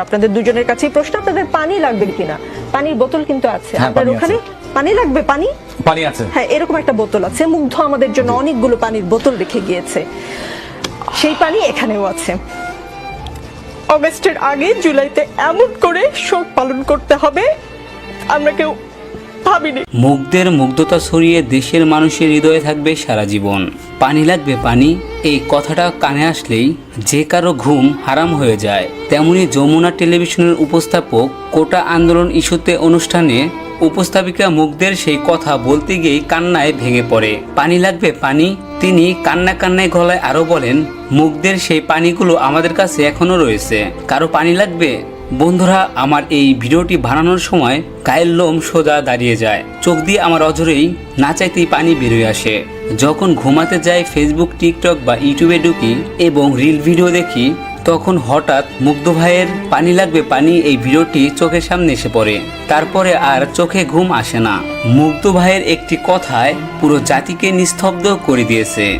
আপনাদের দুজনের কাছেই প্রশ্ন আপনাদের পানি লাগবে কিনা? পানির বোতল কিন্তু আছে। হ্যাঁ, আপনার ওখানে পানি লাগবে? পানি? পানি আছে। হ্যাঁ এরকম একটা বোতল আছে মুগ্ধ আমাদের জন্য অনেকগুলো পানির বোতল রেখে গিয়েছে। সেই পানি এখানেও আছে। অগস্টের আগে জুলাইতে এমন করে শোক পালন করতে হবে আমরা কেউ ভাবিনি। মুগ্ধের মুগ্ধতা ছড়িয়ে দেশের মানুষের হৃদয়ে থাকবে সারা জীবন। পানি লাগবে পানি, এই কথাটা কানে আসলেই যে কারও ঘুম হারাম হয়ে যায়। তেমনি যমুনা টেলিভিশনের উপস্থাপক কোটা আন্দোলন ইস্যুতে অনুষ্ঠানে উপস্থাপিকা মুগ্ধের সেই কথা বলতে গিয়েই কান্নায় ভেঙে পড়ে। পানি লাগবে পানি, তিনি কান্না কান্নায় গলায় আরও বলেন, মুগ্ধের সেই পানিগুলো আমাদের কাছে এখনও রয়েছে। কারও পানি লাগবে বন্ধুরা, আমার এই ভিডিওটি বানানোর সময় গায়ের লোম সোজা দাঁড়িয়ে যায়। চোখ দিয়ে আমার অজরেই না চাইতেই পানি বেরোয় আসে। যখন ঘুমাতে যাই ফেসবুক টিকটক বা ইউটিউবে ঢুকি এবং রিল ভিডিও দেখি, তখন হঠাৎ মুগ্ধ ভাইয়ের পানি লাগবে পানি এই ভিডিওটি চোখের সামনে এসে পড়ে। তারপরে আর চোখে ঘুম আসে না। মুগ্ধ ভাইয়ের একটি কথায় পুরো জাতিকে নিস্তব্ধ করে দিয়েছে।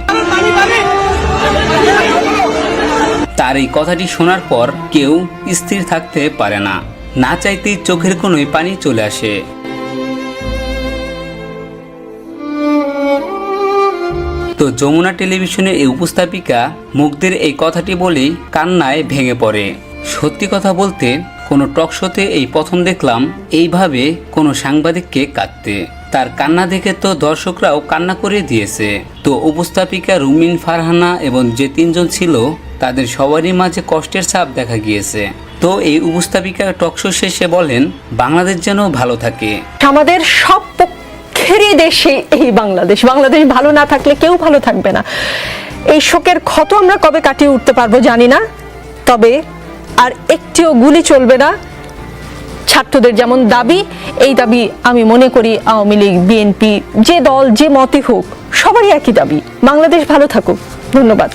তার এই কথাটি শোনার পর কেউ স্থির থাকতে পারে না। না চাইতেই চোখের কোনোই পানি চলে আসে। তো যমুনা টেলিভিশনের এই উপস্থাপিকা মুগ্ধের এই কথাটি বলেই কান্নায় ভেঙে পড়ে। সত্যি কথা বলতে, কোনো টক শোতে এই প্রথম দেখলাম এইভাবে কোনো সাংবাদিককে কাঁদতে। তার কান্না দেখে তো দর্শকরাও কান্না করে দিয়েছে। তো উপস্থাপিকা রুমিন ফারহানা এবং যে তিনজন ছিল তাদের সবারই মাঝে কষ্টের ছাপ দেখা গিয়েছে। তো এই উপস্থাপিকা টকশো শেষে বলেন, বাংলাদেশ যেন ভালো থাকে। আমাদের সব পক্ষেরই দেশে এই বাংলাদেশ। বাংলাদেশ ভালো না থাকলে কেউ ভালো থাকবে না। এই শোকের ক্ষত আমরা কবে কাটিয়ে উঠতে পারব জানি না। তবে আর একটিও গুলি চলবে না। ছাত্রদের যেমন দাবি, এই দাবি আমি মনে করি আওয়ামী লীগ, বিএনপি, যে দল, যে মতই হোক, সবারই একই দাবি। বাংলাদেশ ভালো থাকুক। ধন্যবাদ।